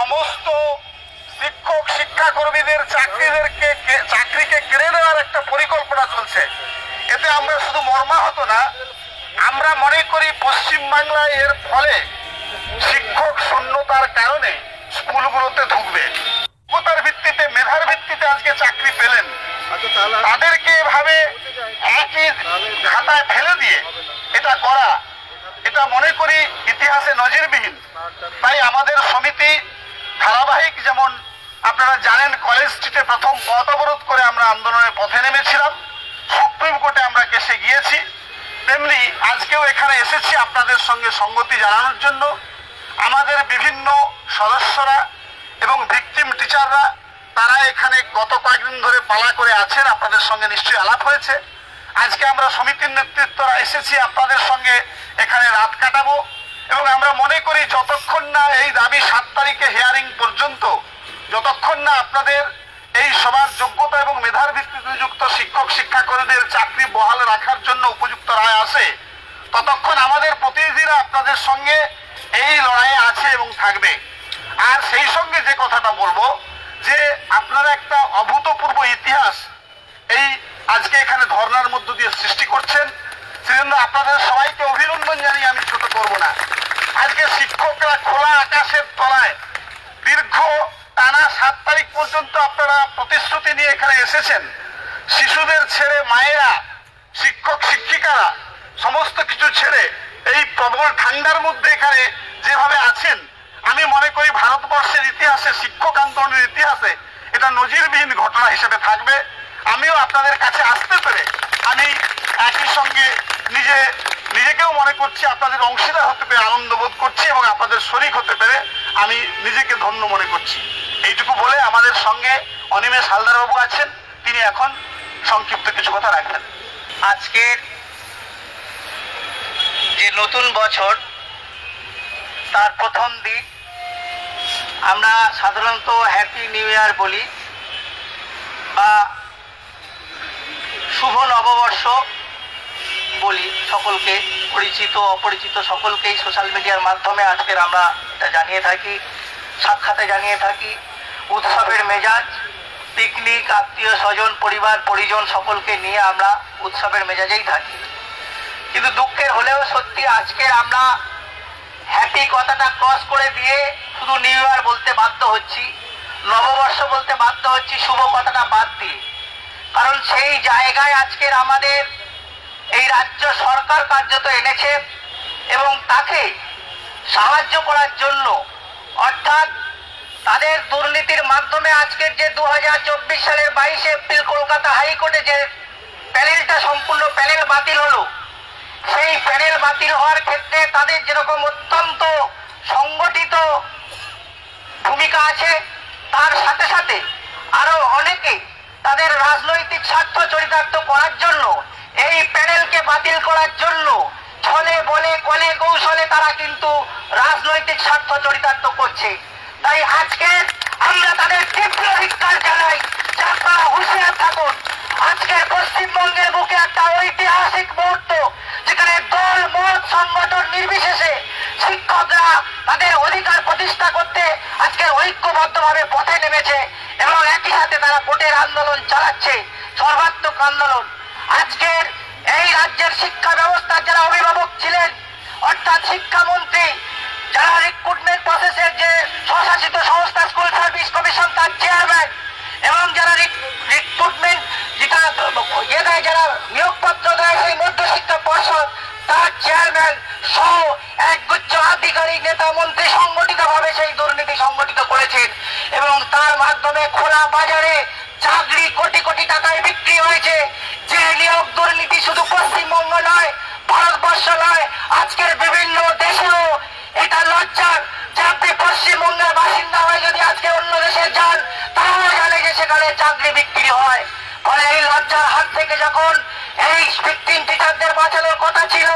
সমস্ত শিক্ষক শিক্ষাকর্মীদের চাকরিদেরকে চাকরিকে কেড়ে নেওয়ার একটা পরিকল্পনা চলছে। এতে আমরা শুধু মর্মাহত না আমরা মনে করি পশ্চিমবাংলায় এর ফলে শিক্ষক শূন্যতার কারণে স্কুলগুলোতে ঢুকবে যোগ্যতার ভিত্তিতে মেধার ভিত্তিতে আজকে চাকরি পেলেন। তাদেরকে এভাবে একই খাতায় ফেলে দিয়ে এটা করা এটা মনে করি ইতিহাসে নজিরবিহীন। তাই আমাদের সমিতি ধারাবাহিক যেমন আপনারা জানেন কলেজ স্ট্রিটে প্রথম পথ অবরোধ করে আমরা আন্দোলনের পথে নেমেছিলাম, সুপ্রিম কোর্টে আমরা কেসে গিয়েছি। তেমনি আজকেও এখানে এসেছি আপনাদের সঙ্গে সঙ্গতি জানানোর জন্য। আমাদের বিভিন্ন সদস্যরা এবং ভিকটিম টিচাররা, তারা এখানে গত কয়েকদিন ধরে পালা করে আছেন, আপনাদের সঙ্গে নিশ্চয়ই আলাপ হয়েছে। আজকে আমরা সমিতির নেতৃত্বরা এসেছি, আপনাদের সঙ্গে এখানে রাত কাটাবো। এবং আমরা মনে করি যতক্ষণ না এই দাবি সাত তারিখে হিয়ারিং পর্যন্ত, যতক্ষণ না আপনাদের এই সবার যোগ্যতা এবং মেধার ভিত্তিতে নিযুক্ত শিক্ষক, শিক্ষাকর্মীদের চাকরি বহাল রাখার জন্য উপযুক্ত রায় আসে ততক্ষণ আমাদের প্রতিনিধিরা আপনাদের সঙ্গে এই লড়াইয়ে আছে এবং থাকবে। আর সেই সঙ্গে যে কথাটা বলব, যে আপনারা একটা অভূতপূর্ব ইতিহাস এই আজকে এখানে ধর্নার মধ্য দিয়ে সৃষ্টি করছেন, সেজন্য আপনাদের সবাইকে অভিনন্দন জানিয়ে আমি ছোট করব না। আজকে শিক্ষকরা খোলা আকাশের তলায় দীর্ঘ টানা সাত তারিখ পর্যন্ত আপনারা প্রতিশ্রুতি নিয়ে এখানে এসেছেন। শিশুদের ছেড়ে মায়েরা, শিক্ষক, শিক্ষিকারা, সমস্ত কিছু ছেড়ে এই প্রবল ঠান্ডার মধ্যে এখানে যেভাবে আছেন, আমি মনে করি ভারতবর্ষের ইতিহাসে, শিক্ষক আন্দোলনের ইতিহাসে এটা নজিরবিহীন ঘটনা হিসেবে থাকবে। আমিও আপনাদের কাছে আসতে পেরে আমি একই সঙ্গে নিজে, নিজেকেও মনে করছি আপনাদের অংশীদার হতে পেরে আনন্দ বোধ করছি এবং আপনাদের শরিক হতে পেরে আমি নিজেকে ধন্য মনে করছি। এইটুকু বলে আমাদের সঙ্গে অনিমেষ হালদারবাবু আছেন। তিনি এখন সংক্ষিপ্ত কিছু কথা রাখবেন। আজকের যে নতুন বছর, তার প্রথম দিন, আমরা সাধারণত হ্যাপি নিউ ইয়ার বলি বা শুভ নববর্ষ বলি। সকলকে, পরিচিত, অপরিচিত সকলকেই সোশ্যাল মিডিয়ার মাধ্যমে আজকের আমরা এটা জানিয়ে থাকি। সাক্ষাতে জানিয়ে থাকি। উৎসবের মেজাজ, পিকনিক, আত্মীয় স্বজন, পরিবার, পরিজন সকলকে নিয়ে আমরা উৎসবের মেজাজেই থাকি। কিন্তু দুঃখের হলেও সত্যি আজকে আমরা হ্যাপি কথাটা ক্রস করে দিয়ে শুধু নিউ ইয়ার বলতে বাধ্য হচ্ছি, নববর্ষ বলতে বাধ্য হচ্ছি, শুভ কথাটা বাদ দিয়ে। কারণ সেই জায়গায় আজকের আমাদের এই রাজ্য সরকার কার্যত এনেছে এবং তাকে সাহায্য করার জন্য অর্থাৎ তাদের দুর্নীতির মাধ্যমে আজকের যে দু হাজার চব্বিশ সালের বাইশে এপ্রিল কলকাতা হাইকোর্টে যে প্যানেলটা সম্পূর্ণ প্যানেল বাতিল হলো, সেই প্যানেল বাতিল হওয়ার ক্ষেত্রে তাদের যেরকম অত্যন্ত সংগঠিত ভূমিকা আছে, তার সাথে সাথে আরও অনেকে তাদের রাজনৈতিক স্বার্থ চরিতার্থ করার জন্য, এই প্যানেলকে বাতিল করার জন্য ছলে বলে কলে কৌশলে তারা কিন্তু রাজনৈতিক স্বার্থ চরিতার্থ করছে। তাই আজকে আমরা তাদের তীব্র ধিক্কার জানাই, যে আপনারা হুঁশিয়ার থাকুন। আজকের পশ্চিমবঙ্গের বুকে একটা ঐতিহাসিক মুহূর্ত, যেখানে দল, মত, সংগঠন নির্বিশেষে শিক্ষকরা তাদের অধিকার প্রতিষ্ঠা করতে আজকে ঐক্যবদ্ধভাবে পথে নেমেছে এবং একই সাথে তারা ভোটের আন্দোলন চালাচ্ছে। সর্বাত্মক আন্দোলন। আজকের এই রাজ্যের শিক্ষা ব্যবস্থার যারা অভিভাবক অর্থাৎ শিক্ষামন্ত্রী, যারা রিক্রুটমেন্ট প্রসেসের যে স্বশাসিত সংস্থা স্কুল সার্ভিস কমিশন তার চেয়ারম্যান এবং যারা রিক্রুটমেন্ট যেটা ইয়ে দেয়, যারা নিয়োগপত্র দেয়, সেই মধ্যশিক্ষা পর্ষদ, তার চেয়ারম্যান সহ একগুচ্ছ আধিকারিক নেতা মন্ত্রী সংগঠিতভাবে সেই দুর্নীতি সংগঠিত করেছেন। এবং তার মাধ্যমে খোলা বাজারে চাকরি কোটি কোটি টাকায় বিক্রি হয়েছে। যে নিয়োগ দুর্নীতি শুধু পশ্চিমবঙ্গ নয় ভারতবর্ষ নয় আজকের বিভিন্ন দেশেও এটা লজ্জার যে আপনি পশ্চিমবঙ্গের বাসিন্দা হয়ে যদি আজকে অন্য দেশে যান, তাহলে জানে যে সেখানে চাকরি বিক্রি হয়। ফলে এই লজ্জার হাত থেকে যখন এই ফিফটিন টিচারদের বাঁচানোর কথা ছিল